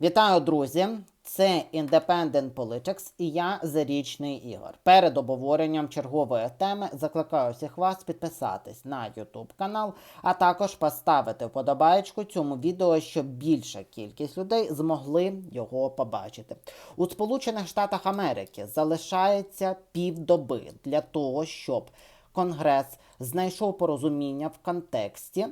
Вітаю, друзі! Це Independent Politics і я Зарічний Ігор. Перед обговоренням чергової теми закликаю всіх вас підписатись на YouTube канал, а також поставити вподобаєчку цьому відео, щоб більша кількість людей змогли його побачити. У Сполучених Штатах Америки залишається півдоби для того, щоб Конгрес знайшов порозуміння в контексті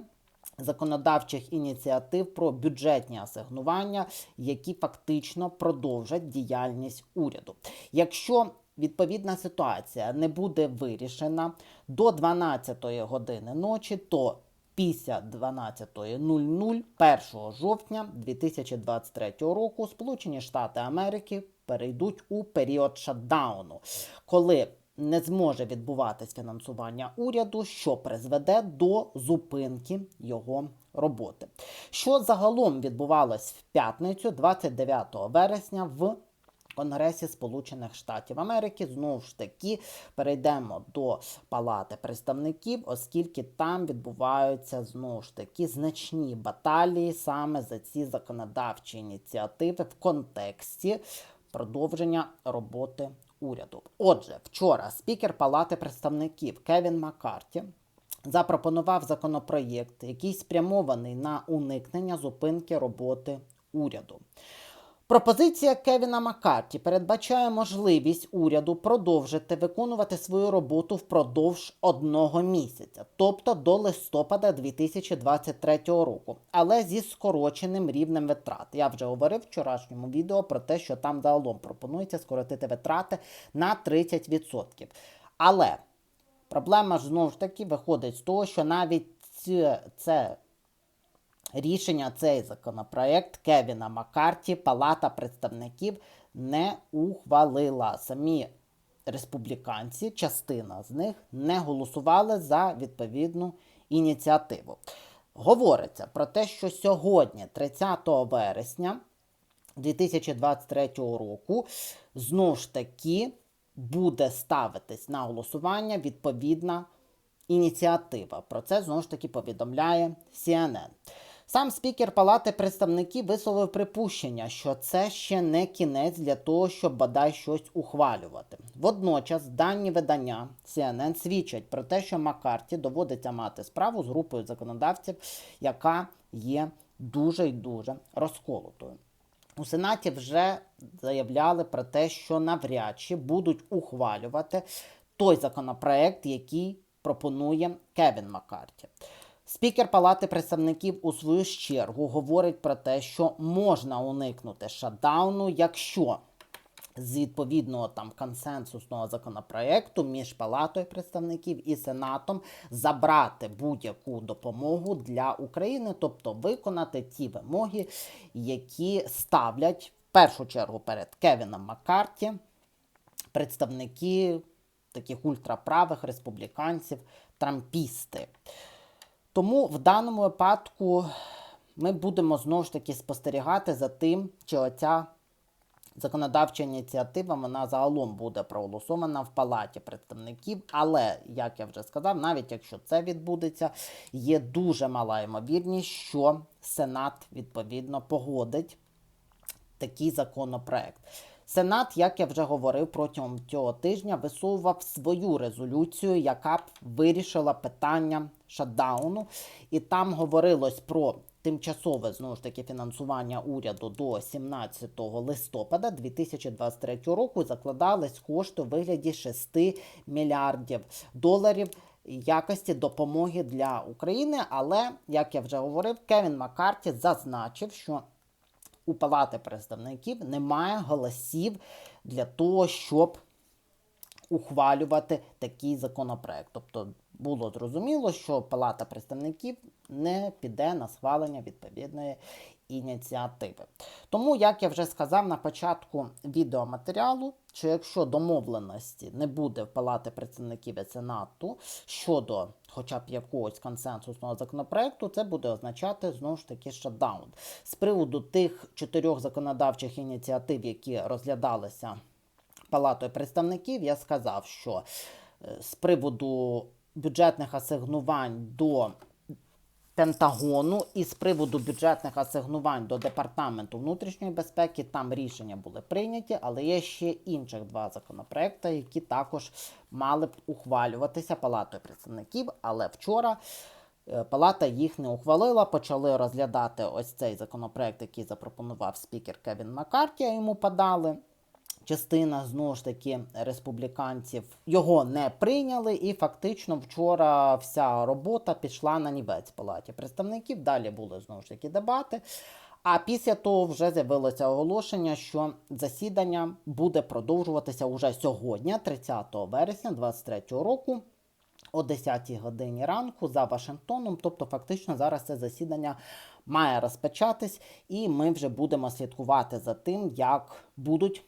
законодавчих ініціатив про бюджетні асигнування, які фактично продовжать діяльність уряду. Якщо відповідна ситуація не буде вирішена до 12 години ночі, то Після 12.00 1 жовтня 2023 року Сполучені Штати Америки перейдуть у період шатдауну, коли не зможе відбуватись фінансування уряду, що призведе до зупинки його роботи. Що загалом відбувалось в п'ятницю, 29 вересня, в Конгресі Сполучених Штатів Америки знову ж таки перейдемо до Палати представників, оскільки там відбуваються знову ж таки значні баталії саме за ці законодавчі ініціативи в контексті продовження роботи уряду. Отже, вчора спікер Палати представників Кевін Маккарті запропонував законопроєкт, який спрямований на уникнення зупинки роботи уряду. Пропозиція Кевіна Маккарті передбачає можливість уряду продовжити виконувати свою роботу впродовж одного місяця, тобто до листопада 2023 року, але зі скороченим рівнем витрат. Я вже говорив в вчорашньому відео про те, що там загалом пропонується скоротити витрати на 30%. Але проблема ж знову ж таки виходить з того, що навіть це, це рішення цей законопроект Кевіна Маккарті Палата представників не ухвалила. Самі республіканці, частина з них, не голосували за відповідну ініціативу. Говориться про те, що сьогодні, 30 вересня 2023 року, знову ж таки буде ставитись на голосування відповідна ініціатива. Про це знову ж таки повідомляє CNN. Сам спікер Палати представників висловив припущення, що це ще не кінець для того, щоб бодай щось ухвалювати. Водночас дані видання CNN свідчать про те, що Маккарті доводиться мати справу з групою законодавців, яка є дуже й дуже розколотою. У Сенаті вже заявляли про те, що навряд чи будуть ухвалювати той законопроект, який пропонує Кевін Маккарті. Спікер Палати представників у свою чергу говорить про те, що можна уникнути шатдауну, якщо з відповідного там консенсусного законопроекту між Палатою представників і Сенатом забрати будь-яку допомогу для України, тобто виконати ті вимоги, які ставлять в першу чергу перед Кевіном Маккарті представники таких ультраправих республіканців, трампісти. Тому в даному випадку ми будемо знову ж таки спостерігати за тим, чи оця законодавча ініціатива вона загалом буде проголосована в палаті представників. Але, як я вже сказав, навіть якщо це відбудеться, є дуже мала ймовірність, що Сенат відповідно погодить такий законопроект. Сенат, як я вже говорив протягом цього тижня, висовував свою резолюцію, яка б вирішила питання шатдауну, і там говорилось про тимчасове знову ж таки фінансування уряду до 17 листопада 2023 року. Закладались кошти у вигляді 6 мільярдів доларів. Якості допомоги для України, але як я вже говорив, Кевін Маккарті зазначив, що у Палати представників немає голосів для того, щоб ухвалювати такий законопроект. Тобто було зрозуміло, що Палата представників не піде на схвалення відповідної ініціативи. Тому, як я вже сказав на початку відеоматеріалу, що якщо домовленості не буде в Палати представників і Сенату щодо хоча б якогось консенсусного законопроекту, це буде означати знову ж таки шатдаун. З приводу тих чотирьох законодавчих ініціатив, які розглядалися Палатою представників, я сказав, що е, з приводу бюджетних асигнувань до Пентагону і з приводу бюджетних асигнувань до департаменту внутрішньої безпеки там рішення були прийняті, але є ще інших два законопроекти, які також мали б ухвалюватися палатою представників. Але вчора е, палата їх не ухвалила. Почали розглядати ось цей законопроект, який запропонував спікер Кевін Маккарті, а йому подали. Частина знову ж таки республіканців його не прийняли, і фактично вчора вся робота пішла на нівець палаті представників. Далі були знову ж таки дебати. А після того вже з'явилося оголошення, що засідання буде продовжуватися уже сьогодні, 30 вересня 2023 року. О 10 годині ранку за Вашингтоном, тобто фактично зараз це засідання має розпочатись, і ми вже будемо слідкувати за тим, як будуть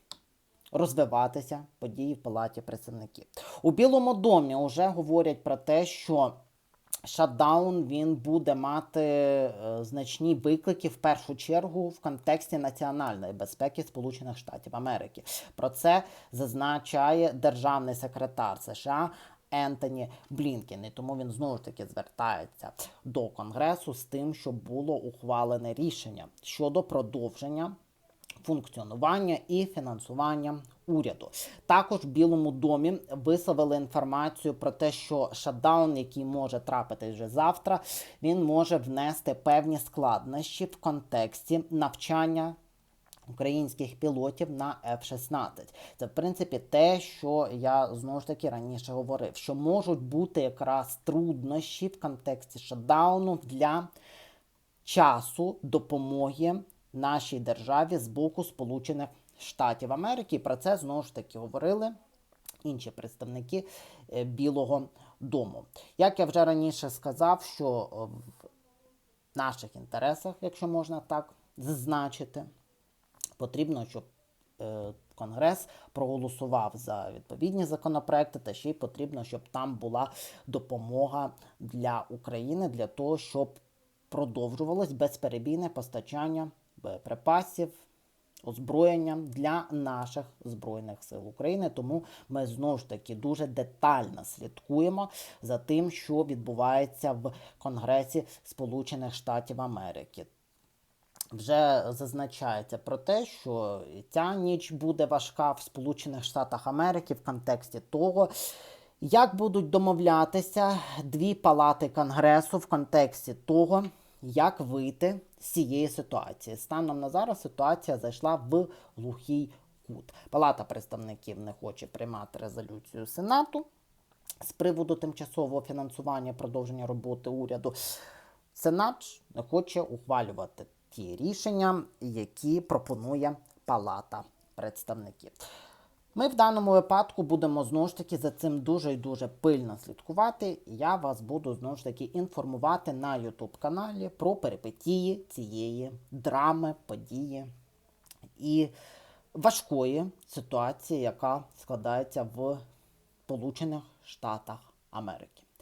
розвиватися події в палаті представників. У Білому домі вже говорять про те, що шатдаун він буде мати е, значні виклики в першу чергу в контексті національної безпеки Сполучених Штатів Америки. Про це зазначає державний секретар США. Ентоні Блінкен, і тому він знову ж таки звертається до Конгресу з тим, щоб було ухвалене рішення щодо продовження функціонування і фінансування уряду. Також в Білому домі висловили інформацію про те, що шатдаун, який може трапити вже завтра, він може внести певні складнощі в контексті навчання. Українських пілотів на F-16. Це, в принципі, те, що я знову ж таки раніше говорив, що можуть бути якраз труднощі в контексті шатдауну для часу допомоги нашій державі з боку Сполучених Штатів Америки. Про це знову ж таки говорили інші представники е, Білого Дому. Як я вже раніше сказав, що е, в наших інтересах, якщо можна так зазначити, потрібно, щоб е, Конгрес проголосував за відповідні законопроекти, та ще й потрібно, щоб там була допомога для України для того, щоб продовжувалось безперебійне постачання боєприпасів, озброєння для наших збройних сил України. Тому ми знову ж таки дуже детально слідкуємо за тим, що відбувається в Конгресі Сполучених Штатів Америки. Вже зазначається про те, що ця ніч буде важка в Сполучених Штатах Америки в контексті того, як будуть домовлятися дві палати Конгресу в контексті того, як вийти з цієї ситуації. Станом на зараз ситуація зайшла в глухий кут. Палата представників не хоче приймати резолюцію Сенату з приводу тимчасового фінансування продовження роботи уряду. Сенат не хоче ухвалювати ті рішення, які пропонує Палата представників. Ми в даному випадку будемо знову ж таки за цим дуже і дуже пильно слідкувати. Я вас буду знову ж таки інформувати на YouTube каналі про перипетії цієї драми, події і важкої ситуації, яка складається в Сполучених Штатах Америки.